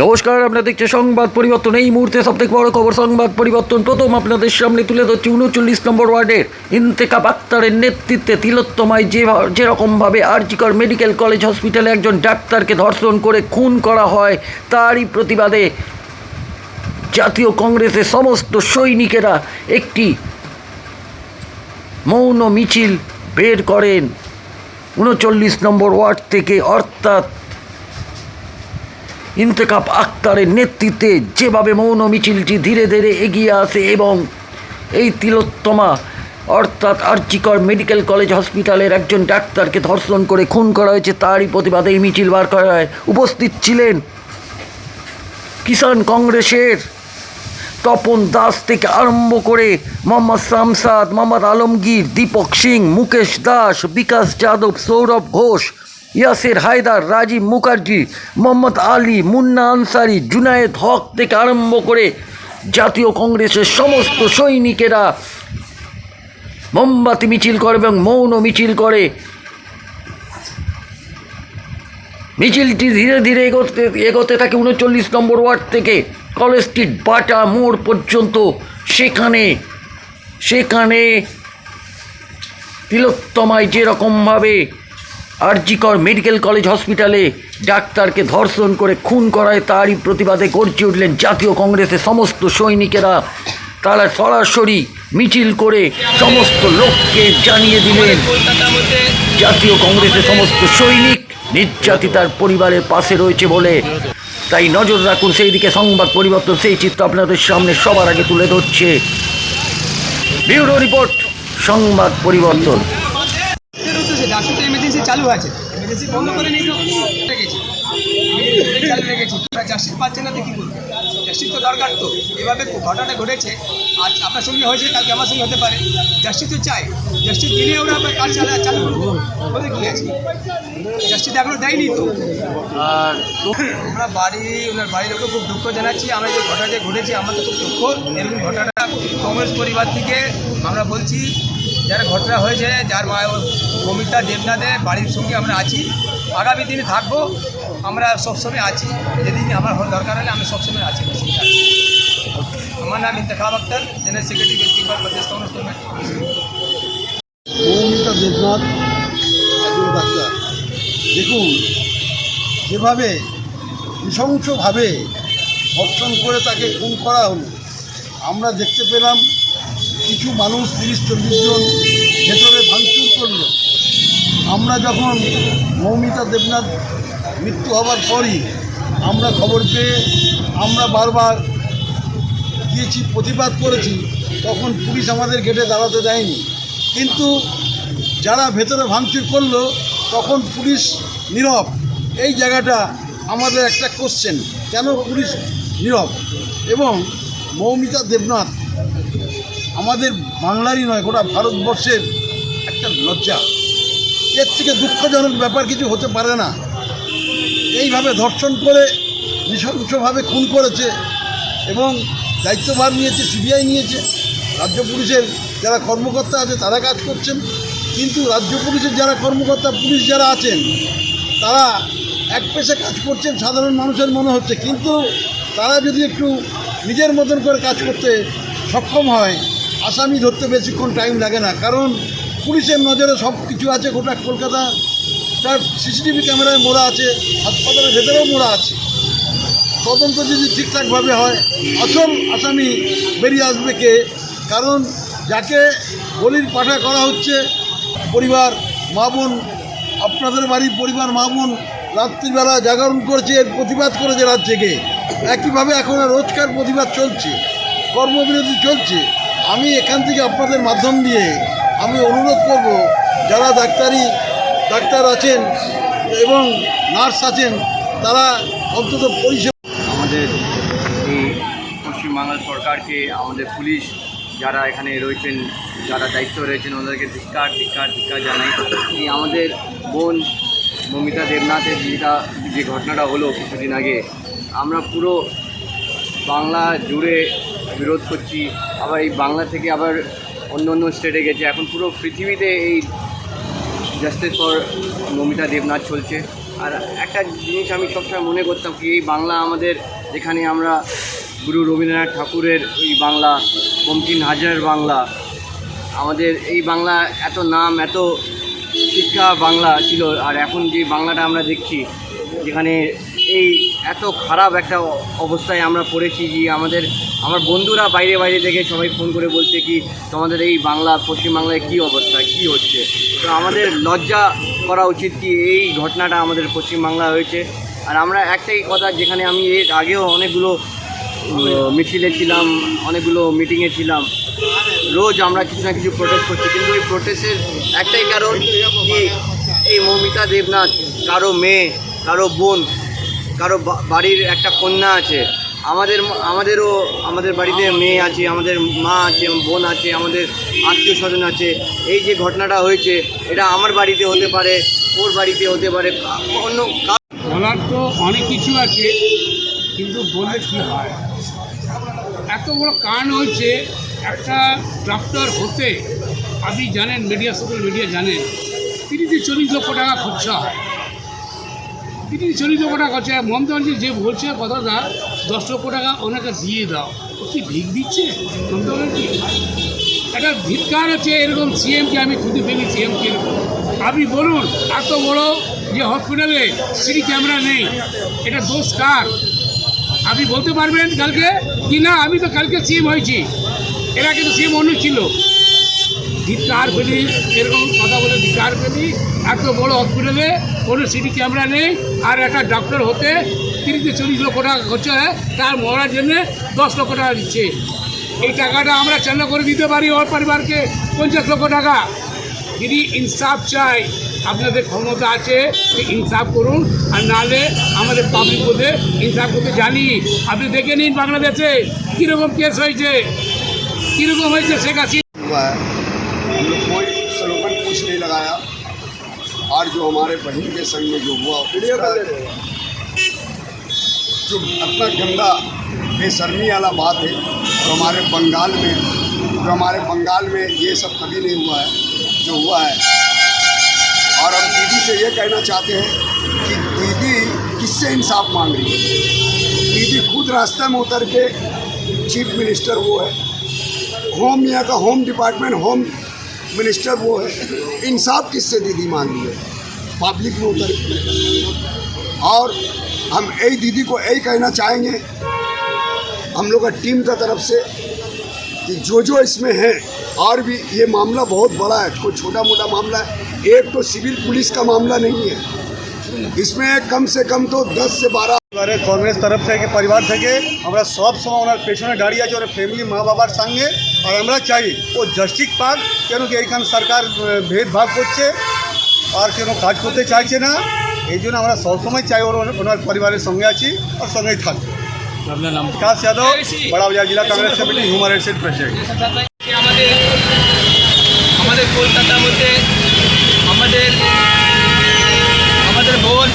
নমস্কার, আপনারা দেখছে সংবাদ পরিবর্তন। এই মুহূর্তে সবথেকে বড় খবর, সংবাদ পরিবর্তন প্রথম আপনাদের সামনে তুলে ধরছি উনচল্লিশ নম্বর ওয়ার্ডের ইন্তেকাব আক্তারের নেতৃত্বে তিলোত্তমায় যে যেরকমভাবে আরজিকর মেডিকেল কলেজ হসপিটালে একজন ডাক্তারকে ধর্ষণ করে খুন করা হয়, তারই প্রতিবাদে জাতীয় কংগ্রেসের সমস্ত সৈনিকেরা একটি মৌন মিছিল বের করেন। উনচল্লিশ নম্বর ওয়ার্ড থেকে অর্থাৎ ইন্তেকাব আক্তারের নেতৃত্বে যেভাবে মৌন মিছিলটি ধীরে ধীরে এগিয়ে আসে এবং এই তিলোত্তমা, অর্থাৎ আর্চিকর মেডিকেল কলেজ হসপিটালের একজন ডাক্তারকে ধর্ষণ করে খুন করা হয়েছে, তারই প্রতিবাদে এই মিছিল বার করা হয় উপস্থিত ছিলেন কিষাণ কংগ্রেসের তপন দাস থেকে আরম্ভ করে মোহাম্মদ শামসাদ, মোহাম্মদ আলমগীর, দীপক সিং, মুকেশ দাস, বিকাশ যাদব, সৌরভ ঘোষ ইয়াসির হায়দার, রাজীব মুখার্জি, মোহাম্মদ আলী, মুন্না আনসারি, জুনায়েদ হক থেকে আরম্ভ করে জাতীয় কংগ্রেসের সমস্ত সৈনিকেরা মোমবাতি মিছিল করে এবং মৌন মিছিল করে। মিছিলটি ধীরে ধীরে এগোতে এগোতে থাকে উনচল্লিশ নম্বর ওয়ার্ড থেকে। কলেজ স্ট্রিট, বাটা মোড় পর্যন্ত। সেখানে সেখানে তিলোত্তমায় যেরকমভাবে আরজিকর মেডিকেল কলেজ হসপিটালে ডাক্তারকে ধর্ষণ করে খুন করায় তারই প্রতিবাদে গর্জে উঠলেন জাতীয় কংগ্রেসের সমস্ত সৈনিকেরা। তারা সরাসরি মিছিল করে সমস্ত লোককে জানিয়ে দিলেন, জাতীয় কংগ্রেসের সমস্ত সৈনিক নির্যাতিতার পরিবারের পাশে রয়েছে বলে। তাই নজর রাখুন সেই দিকে সংবাদ পরিবর্তন, সেই চিত্র আপনাদের সামনে সবার আগে তুলে ধরছে। ব্যুরো রিপোর্ট, সংবাদ পরিবর্তন। চালু আছে। এমার্জেন্সি বন্ধ করে নিয়ে রেখেছি Emergency চালু রেখেছি জাস্টিস পাচ্ছে না তো কী করবে জাস্টিস তো দরকার তো। এভাবে ঘটনাটা ঘটেছে আজ আপনার সঙ্গে হয়েছে কালকে আমার সঙ্গে হতে পারে। জাস্টিস তো চাই জাস্টিস দিলে ওরা কাজ চালা চালু করব। ওদের কী আছে? জাস্টিস এখনও দেয়নি তো। আর আমরা বাড়ি ওনার বাড়ির লোককে খুব দুঃখ জানাচ্ছি। আমরা যে ঘটনাটা ঘটেছে আমাদের খুব দুঃখ। এরকম ঘটনাটা কংগ্রেস পরিবার থেকে আমরা বলছি যারা ঘটনা হয়েছে, যার মমিতা দেবনাথের বাড়ির সঙ্গে আমরা আছি। আগামী দিনে থাকব, আমরা সবসময় আছি। যেদিন আমার দরকার হলে আমি সবসময় আছি। আমার নাম ইন্তেখাব আক্তার, জেনারেল সেক্রেটারি বেঙ্গল প্রদেশ কংগ্রেস কমিটি দেবনাথ দেখুন, যেভাবে নৃশংসভাবে ধর্ষণ করে তাকে খুন করা হলো, আমরা দেখতে পেলাম কিছু মানুষ তিরিশ, চল্লিশ জন ভেতরে ভাঙচুর করল। আমরা যখন মৌমিতা দেবনাথ মৃত্যু হওয়ার পরই আমরা খবর পেয়ে আমরা বারবার গিয়েছি, প্রতিবাদ করেছি, তখন পুলিশ আমাদের গেটে দাঁড়াতে দেয়নি। কিন্তু যারা ভেতরে ভাঙচুর করল, তখন পুলিশ নীরব। এই জায়গাটা আমাদের একটা কোশ্চেন কেন পুলিশ নীরব? এবং মৌমিতা দেবনাথ আমাদের বাংলারই নয়, গোটা ভারতবর্ষের একটা লজ্জা। এর থেকে দুঃখজনক ব্যাপার কিছু হতে পারে না। এইভাবে ধর্ষণ করে, নৃশংসভাবে খুন করেছে এবং দায়িত্বভার নিয়েছে, সিবিআই নিয়েছে, রাজ্য পুলিশের যারা কর্মকর্তা আছে তারা কাজ করছেন। কিন্তু রাজ্য পুলিশের যারা কর্মকর্তা, পুলিশ যারা আছেন, তারা এক পেশে কাজ করছেন সাধারণ মানুষের মনে হচ্ছে। কিন্তু তারা যদি একটু নিজের মতন করে কাজ করতে সক্ষম হয় আসামি ধরতে বেশিক্ষণ টাইম লাগে না। কারণ পুলিশের নজরে সব কিছু আছে গোটা কলকাতা। তার সিসিটিভি ক্যামেরায় মোড়া আছে, হাসপাতালের ভেতরেও মোড়া আছে। তদন্ত যদি ঠিকঠাকভাবে হয়, আসল আসামি বেরিয়ে আসবে কে? কারণ যাকে বলির পাঠা করা হচ্ছে, পরিবার, মা বোন, আপনাদের বাড়ির পরিবার, মা বোন রাত্রিবেলা জাগরণ করছে, এর প্রতিবাদ করেছে রাত জেগে একইভাবে এখন রোজকার প্রতিবাদ চলছে, কর্মবিরতি চলছে। আমি এখান থেকে আপনাদের মাধ্যম দিয়ে আমি অনুরোধ করব, যারা ডাক্তারি, ডাক্তার আছেন এবং নার্স আছেন, তারা অন্তত পরিষেবা আমাদের এই পশ্চিমবাংলার সরকারকে, আমাদের পুলিশ যারা এখানে রয়েছেন, যারা দায়িত্ব রয়েছেন, ওদেরকে ধিক্কার ধিক্কার ধিক্কার জানাই। এই আমাদের বোন মমিতা দেবনাথের যেটা যে ঘটনাটা হলো কিছুদিন আগে, আমরা পুরো বাংলা জুড়ে বিরোধ করছি। আবার এই বাংলা থেকে আবার অন্য অন্য স্টেটে গেছে। এখন পুরো পৃথিবীতে এই জাস্টিস ফর মমিতা দেবনাথ চলছে। আর একটা জিনিস আমি সবসময় মনে করতাম কি, এই বাংলা আমাদের যেখানে আমরা গুরু রবীন্দ্রনাথ ঠাকুরের ওই বাংলা বঙ্কিম হাজারের বাংলা, আমাদের এই বাংলা এত নাম, এত শিক্ষা বাংলা ছিল। আর এখন যে বাংলাটা আমরা দেখছি, যেখানে এই এত খারাপ একটা অবস্থায় আমরা পড়েছি যে আমাদের, আমার বন্ধুরা বাইরে বাইরে থেকে সবাই ফোন করে বলছে কি, তোমাদের এই বাংলা পশ্চিমবাংলায় কী অবস্থা, কী হচ্ছে? তো আমাদের লজ্জা করা উচিত কি এই ঘটনাটা আমাদের পশ্চিমবাংলায় হয়েছে। আর আমরা একটাই কথা, যেখানে আমি এর আগেও অনেকগুলো মিছিলে ছিলাম, অনেকগুলো মিটিংয়ে ছিলাম। রোজ আমরা কিছু না কিছু প্রোটেস্ট করছি, কিন্তু এই প্রোটেস্টের একটাই কারণ কি, এই মৌমিতা দেবনাথ, কারও মেয়ে, কারও বোন কারও বাড়ির একটা কন্যা আছে, আমাদের আমাদেরও, আমাদের বাড়িতে মেয়ে আছে, আমাদের মা আছে, বোন আছে, আমাদের আত্মীয় স্বজন আছে। এই যে ঘটনাটা হয়েছে, এটা আমার বাড়িতে হতে পারে, ওর বাড়িতে হতে পারে অন্য বলার তো অনেক কিছু আছে, কিন্তু বললে কি হয়? এত বড় কারণ হয়েছে, একটা ডক্টর হতে, আপনি জানেন মিডিয়া সকল মিডিয়া জানেন, তিরিশে চল্লিশ লক্ষ টাকা খরচা হয়। তিরিশ চল্লিশ লক্ষ টাকা খরচা মমতা ব্যানার্জি যে বলছে কথা কথাটা দশ লক্ষ টাকা ওনাকে দিয়ে দাও। ও কি ভিক দিচ্ছে মমতা ব্যানার্জি? একটা ধিক্কার হচ্ছে এরকম সিএমকে আমি খুঁজে ফেলি সিএমকে আপনি বলুন, এত বড় যে হসপিটালে সিসি ক্যামেরা নেই, এটা দোষ কার? আপনি বলতে পারবেন কালকে? কি না, আমি তো কালকে সিএম হয়েছি। এরা কিন্তু সিএম অন্য ছিল। ধিক্কার ফেলি এরকম কথা বলে ধিক্কার ফেলি এত বড় হসপিটালে কোনো সিসি ক্যামেরা নেই, আর একটা ডক্টর হতে তিরিশ চল্লিশ লক্ষ টাকা খরচা হয়, তার মরার জন্যে দশ লক্ষ টাকা দিচ্ছে। এই টাকাটা আমরা চালনা করে দিতে পারি ওর পরিবারকে, পঞ্চাশ লক্ষ টাকা। যদি ইনসাফ চাই, আপনাদের ক্ষমতা আছে ইনসাফ করুন, আর নাহলে আমাদের পাবলিক বলতে ইনসাফ করতে জানি। আপনি দেখে নিন বাংলাদেশে কীরকম কেস হয়েছে। কীরকম হয়েছে শেখ হাসিনা? हुआ है हम लोग कोई स्लोगन कुछ नहीं लगाया। और जो हमारे बहन के संग में जो हुआ जो अपना गंदा, बेशर्मी वाला बात है और हमारे बंगाल में, जो हमारे बंगाल में ये सब कभी नहीं हुआ है, जो हुआ है। और हम दीदी से ये कहना चाहते हैं कि दीदी किससे इंसाफ मांग रही है? दीदी खुद रास्ते में उतर के चीफ मिनिस्टर वो है। होम यहाँ का होम डिपार्टमेंट, होम मिनिस्टर वो है इंसाफ किससे दीदी मांगी है पब्लिक में उतर के। और हम यही दीदी को यही कहना चाहेंगे हम लोग का टीम का तरफ से कि जो जो इसमें है और भी ये मामला बहुत बड़ा है कोई छोटा मोटा मामला है एक तो सिविल पुलिस का मामला नहीं है इसमें कम से कम तो 10 से 12 এবারে কংগ্রেস তরফ থেকে পরিবার থেকে আমরা সব সময় ওনার পেছনে দাঁড়িয়ে আছি ওনার ফ্যামিলি মা বাবার সঙ্গে আর আমরা চাই ও জাস্টিক পাক কেন কি এইখান সরকার ভেদভাব করছে আর কেন কাজ করতে চাইছে না এই জন্য আমরা সবসময় চাই ওর ওনার পরিবারের সঙ্গে আছি আর সঙ্গেই থাকব আপনার নাম বিকাশ যাদব বড়া বাজার জেলা কংগ্রেস কমিটি হিউম্যান রাইটসের প্রেসিডেন্ট আমাদের আমাদের কলকাতার মধ্যে আমাদের আমাদের বোন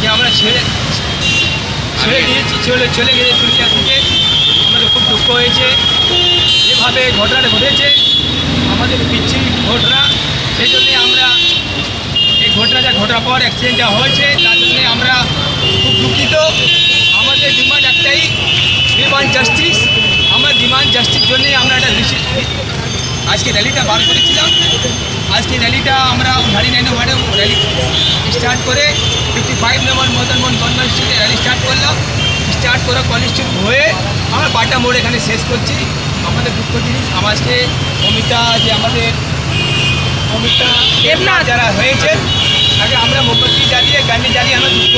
যে আমরা ছেড়ে ছেড়ে দিয়েছি চলে চলে গেছে দুনিয়া থেকে আমাদের খুব দুঃখ হয়েছে যেভাবে ঘটনাটা ঘটেছে, আমাদের বিচ্ছিরি ঘটনা সেই জন্যে আমরা এই ঘটনাটা ঘটার পর অ্যাক্সিডেন্ট অ্যাক্সিডেন্টটা হয়েছে, তার জন্যে আমরা খুব দুঃখিত। আমাদের ডিমান্ড একটাই ডিমান্ড জাস্টিস আমরা ডিমান্ড জাস্টিস জন্যে আমরা একটা আজকে র্যালিটা বার করেছিলাম। আজকে র্যালিটা আমরা থার্টি নাইন ওয়ার্ডে র্যালি স্টার্ট করে fifty five number Madan Mohan government স্ট্রিটে র্যালি স্টার্ট করলাম। স্টার্ট করে কলেজ স্ট্রিট হয়ে আমরা বাটা মোড় এখানে শেষ করছি। আমাদের দুঃখ জিনিস আমাকে অমিতা যে আমাদের অমিতা যারা হয়েছে তাকে আমরা মোমবাতি জ্বালিয়ে গান্ধী জ্বালিয়ে আমরা দুঃখ